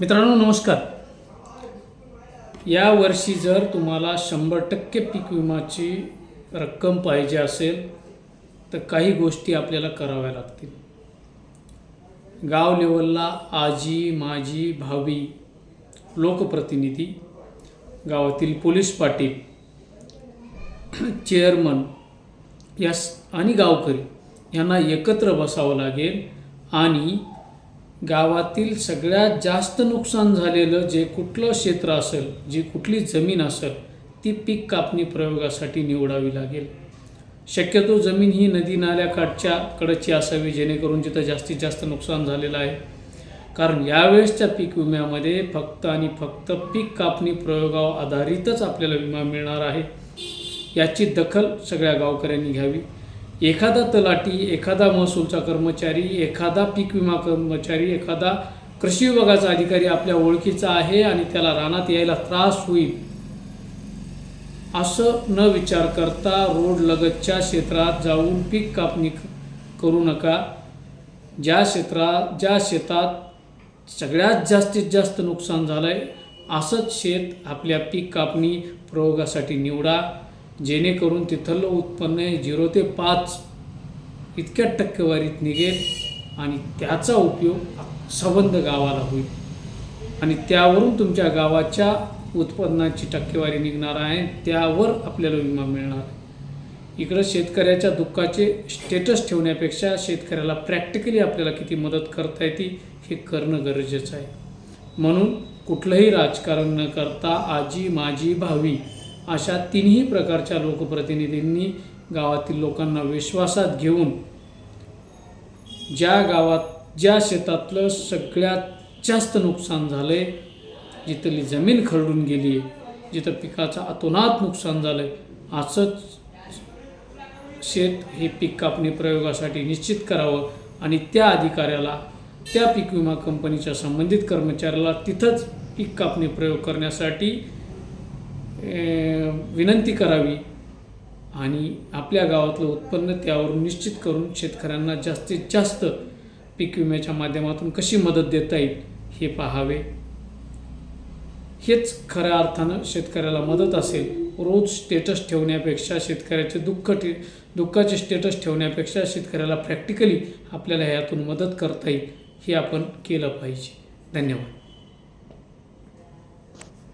मित्रांनो नमस्कार. या वर्षी जर तुम्हाला शंभर टक्के पीक विमाची रक्कम पाहिजे असेल तर काही गोष्टी आपल्याला कराव्या लागतील. गाव लेवलला आजी माजी भावी लोकप्रतिनिधी गावातील पोलीस पाटील चेअरमन यास आणि गावकरी यांना एकत्र बसावं लागेल आणि गावातील सगळ्यात जास्त नुकसान झालेलं जे कुठलं क्षेत्र असेल जी कुठली जमीन असेल ती पीक कापणी प्रयोगासाठी निवडावी लागेल. शक्यतो जमीन ही नदी नाल्याकाठच्या कडची असावी जेणेकरून जिथं जास्तीत जास्त नुकसान झालेलं आहे. कारण यावेळेसच्या पीक विम्यामध्ये फक्त आणि फक्त पीक कापणी प्रयोगावर आधारितच आपल्याला विमा मिळणार आहे. याची दखल सगळ्या गावकऱ्यांनी घ्यावी. एखादा तलाठी एखादा महसूलचा कर्मचारी एखादा पीक विमा कर्मचारी एखादा कृषी विभागाचा अधिकारी आपल्या ओळखीचा आहे आणि त्याला रानात यायला त्रास होईल. असं न विचार करता रोड लगतच्या क्षेत्रात जाऊन पीक कापणी करू नका. ज्या क्षेत्रात ज्या शेतात सगळ्यात जास्तीत जास्त नुकसान झालं आहे असंच शेत आपल्या पीक कापणी प्रयोगासाठी निवडा. जेणेकरून तिथलं उत्पन्न हे झिरो ते पाच इतक्या टक्केवारीत निघेल आणि त्याचा उपयोग संबंध गावाला होईल. आणि त्यावरून तुमच्या गावाच्या उत्पन्नाची टक्केवारी निघणार आहे त्यावर आपल्याला विमा मिळणार आहे. इकडं शेतकऱ्याच्या दुःखाचे स्टेटस ठेवण्यापेक्षा शेतकऱ्याला प्रॅक्टिकली आपल्याला किती मदत करता येते हे करणं गरजेचं आहे. म्हणून कुठलंही राजकारण न करता आजी माझी भावी अशा तिन्ही प्रकारच्या लोकप्रतिनिधींनी गावातील लोकांना विश्वासात घेऊन ज्या गावात ज्या शेतातलं सगळ्यात जास्त नुकसान झालं आहे जिथली जमीन खरडून गेली आहे जिथं पिकाचं अतोनात नुकसान झालं आहे असंच शेत हे पीक कापणी प्रयोगासाठी निश्चित करावं आणि त्या अधिकाऱ्याला त्या पीक विमा कंपनीच्या संबंधित कर्मचाऱ्याला तिथंच पीक कापणी प्रयोग करण्यासाठी विनंती करावी आणि आपल्या गावातलं उत्पन्न त्यावरून निश्चित करून शेतकऱ्यांना जास्तीत जास्त पीक विम्याच्या माध्यमातून कशी मदत देता येईल हे पाहावे. हेच खऱ्या अर्थानं शेतकऱ्याला मदत असेल. रोज स्टेटस ठेवण्यापेक्षा शेतकऱ्याचे दुःख ठे दुःखाचे स्टेटस ठेवण्यापेक्षा शेतकऱ्याला प्रॅक्टिकली आपल्याला ह्यातून मदत करता येईल हे आपण केलं पाहिजे. धन्यवाद.